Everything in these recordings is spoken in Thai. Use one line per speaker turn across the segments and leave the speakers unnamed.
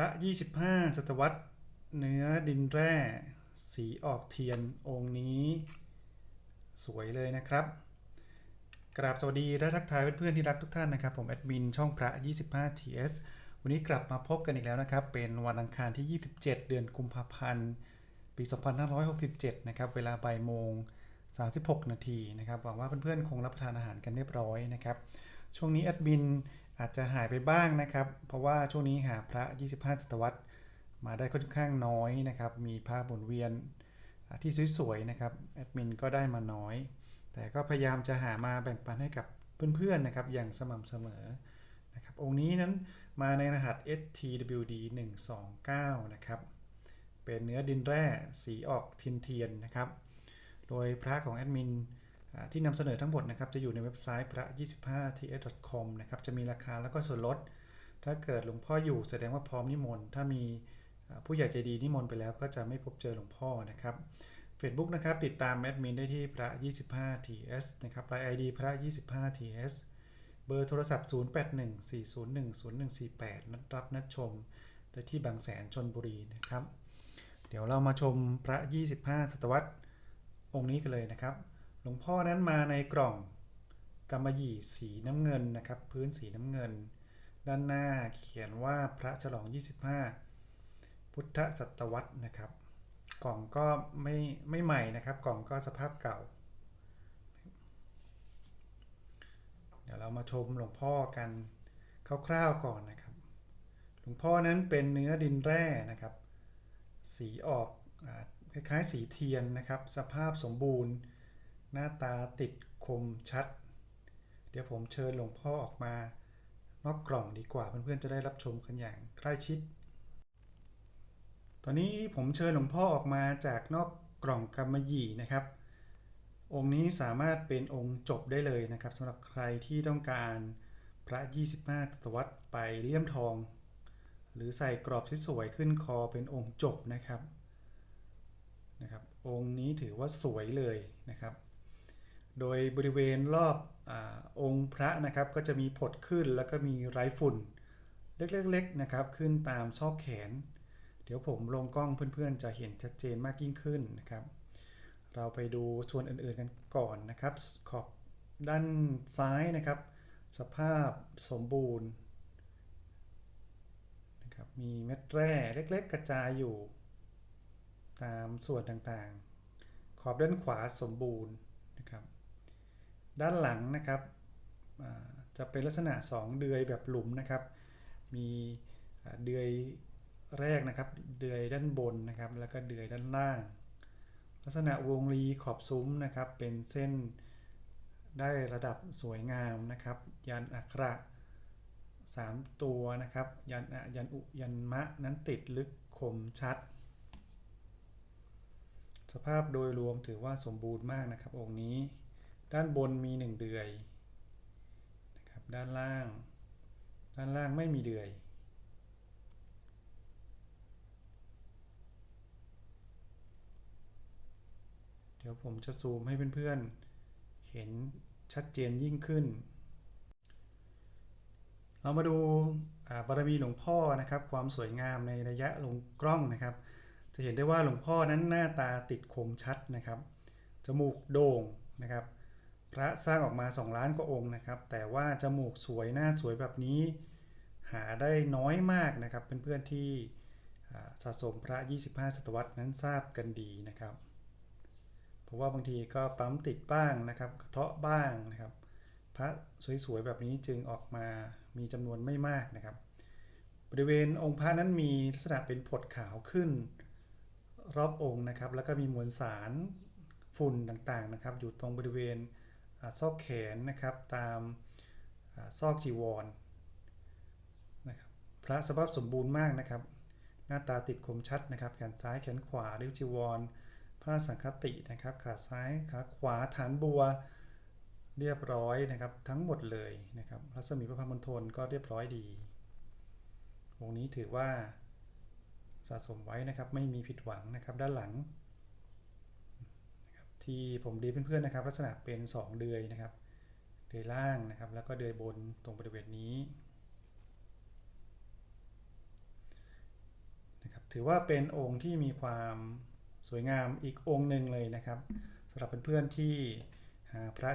ระ 25 ศตวรรษ เนื้อดินแร่ สีออกเทียนองค์นี้ สวยเลยนะครับ กราบสวัสดีและทักทายเพื่อนๆที่รักทุกท่านนะครับ ผมแอดมินช่องพระ 25 TS วันนี้กลับมาพบกันอีกแล้วนะครับ เป็นวันอังคารที่ 27 เดือนกุมภาพันธ์ ปี 2567 นะครับ เวลาบ่ายโมง 36 นาทีนะครับ หวังว่าเพื่อนๆคงรับประทานอาหารกันเรียบร้อยนะครับ ช่วงนี้แอดมิน อาจจะหายไปบ้างนะครับ เพราะว่าช่วงนี้หาพระ 25ศตวรรษมาได้ค่อนข้างน้อยนะครับ มีภาพหมุนเวียนที่สวยๆนะครับแอดมินก็ได้มาน้อย แต่ก็พยายามจะหามาแบ่งปันให้กับเพื่อนๆนะครับอย่างสม่ำเสมอนะครับองค์นี้นั้นมาในรหัส STWD 129นะครับเป็นเนื้อดินแร่สีออกทินเทียนนะครับ โดยพระของแอดมิน ที่นำเสนอทั้งหมดนะครับจะอยู่ในเว็บไซต์พระ 25ts.com นะครับจะมีราคาแล้วก็ส่วนลด ถ้าเกิดหลวงพ่ออยู่แสดงว่าพร้อมนิมนต์ถ้ามีผู้ใหญ่ใจดีนิมนต์ไปแล้วก็จะไม่พบเจอหลวงพ่อนะครับ Facebook นะครับติดตามแอดมินได้ที่พระ 25ts นะครับไลน์ ID พระ 25ts เบอร์โทรศัพท์ 0814010148 นัดรับนัดชมได้ที่บางแสนชนบุรีนะครับ เดี๋ยวเรามาชมพระ 25 ศตวรรษองค์นี้กันเลยนะครับ ลวงพ่อนั้นมาในกล่องกำมะหยี่สีน้ำเงินนะครับ พื้นสีน้ำเงิน ด้านหน้าเขียนว่าพระฉลอง 25 พุทธศตวรรษนะครับ กล่องก็ไม่ไม่ใหม่นะครับ กล่องก็สภาพเก่า เดี๋ยวเรามาชมหลวงพ่อกันคร่าวๆก่อนนะครับ หลวงพ่อนั้นเป็นเนื้อดินแร่นะครับ สีออกอคล้ายๆสีเทียนนะครับ สภาพสมบูรณ์ หน้าตาติดคมชัด เดี๋ยวผมเชิญหลวงพ่อออกมานอกกล่องดีกว่าเพื่อนๆจะได้รับชมกันอย่างใกล้ชิด ตอนนี้ผมเชิญหลวงพ่อออกมาจากนอกกล่องกำมะหยี่นะครับ องค์นี้สามารถเป็นองค์จบได้เลยนะครับสำหรับใครที่ต้องการพระ 25ศตวรรษไปเลี่ยมทอง หรือใส่กรอบที่สวยขึ้นคอเป็นองค์จบนะครับนะครับ องค์นี้ถือว่าสวยเลยนะครับ โดยบริเวณรอบอองค์พระนะครับ ก็จะมีผดขึ้นแล้วก็มีไรฝุ่น เล็กๆนะครับ ขึ้นตามซอกแขน เดี๋ยวผมลงกล้องเพื่อนๆ จะเห็นชัดเจนมากยิ่งขึ้นนะครับ เราไปดูส่วนอื่นๆกันก่อนนะครับ ขอบด้านซ้ายนะครับ สภาพสมบูรณ์นะครับมีเม็ดแร่เล็ก ๆ กระจายอยู่ ตามส่วนต่างๆ ขอบด้านขวาสมบูรณ์นะครับ ด้านหลังนะครับจะเป็นลักษณะ 2 เดือยแบบหลุมนะครับ มีเดือยแรกนะครับ เดือยด้านบนนะครับ แล้วก็เดือยด้านล่าง ลักษณะวงรีขอบซุ้มนะครับ เป็นเส้นได้ระดับสวยงามนะครับ ยันอักระ3 ตัวนะครับ ยันอะยันอุยันมะนั้นติดลึกคมชัด สภาพโดยรวมถือว่าสมบูรณ์มากนะครับองค์นี้ ด้านบนมี1เดือยนะครับด้านล่าง ด้านล่างไม่มีเดือยเดี๋ยวผมจะซูมให้เพื่อนๆ เห็นชัดเจนยิ่งขึ้น เรามาดูบารมีหลวงพ่อนะครับ ความสวยงามในระยะลงกล้องนะครับ จะเห็นได้ว่าหลวงพ่อนั้นหน้าตาติดคมชัดนะครับ จมูกโด่งนะครับ พระสร้างออกมา 2 ล้านกว่าองค์นะครับ แต่ว่าจมูกสวยหน้าสวยแบบนี้ หาได้น้อยมากนะครับ เพื่อนๆที่สะสมพระ 25 ศตวรรษนั้นทราบกันดีนะครับ เพราะว่าบางทีก็ปั๊มติดบ้างนะครับกระเทาะบ้างนะครับ พระสวยๆแบบนี้จึงออกมามีจำนวนไม่มากนะครับ บริเวณองค์พระนั้นมีลักษณะเป็นผดขาวขึ้นรอบองค์นะครับ แล้วก็มีมวลสารฝุ่นต่างๆนะครับ อยู่ตรงบริเวณ ซอกแขนนะครับตามซอกจีวรนะครับพระสภาพสมบูรณ์มากนะครับ หน้าตาติดคมชัดนะครับแขนซ้ายแขนขวาริ้วจีวร ผ้าสังคตินะครับ ขาซ้ายขาขวาฐานบัวเรียบร้อยนะครับทั้งหมดเลยนะครับรัศมีพระพามณฑลก็เรียบร้อยดีวงนี้ถือว่าสะสมไว้นะครับไม่มีผิดหวังนะครับด้านหลัง ที่ผมดีเพื่อนๆนะครับ ลักษณะเป็น 2 เดือยนะครับ เดือยล่างนะครับ แล้วก็เดือยบนตรงบริเวณนี้นะครับถือว่าเป็นองค์ที่มีความสวยงามอีกองค์หนึ่งเลยนะครับสำหรับเพื่อนๆที่หาพระ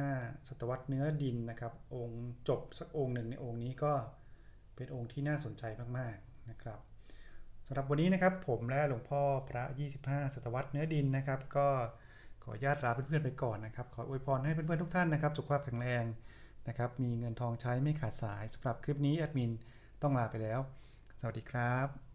25 ศตวรรษเนื้อดินนะครับ องค์จบสักองค์หนึ่งในองค์นี้ก็เป็นองค์ที่น่าสนใจมากๆนะครับสำหรับวันนี้นะครับผมและหลวงพ่อพระ 25 ศตวรรษเนื้อดินนะครับ ก็ ขอญาตลาเพื่อนๆไปก่อนนะครับ ขออวยพรให้เพื่อนๆทุกท่านนะครับสุขภาพแข็งแรงนะครับ มีเงินทองใช้ไม่ขาดสายสำหรับคลิปนี้แอดมินต้องลาไปแล้ว สวัสดีครับ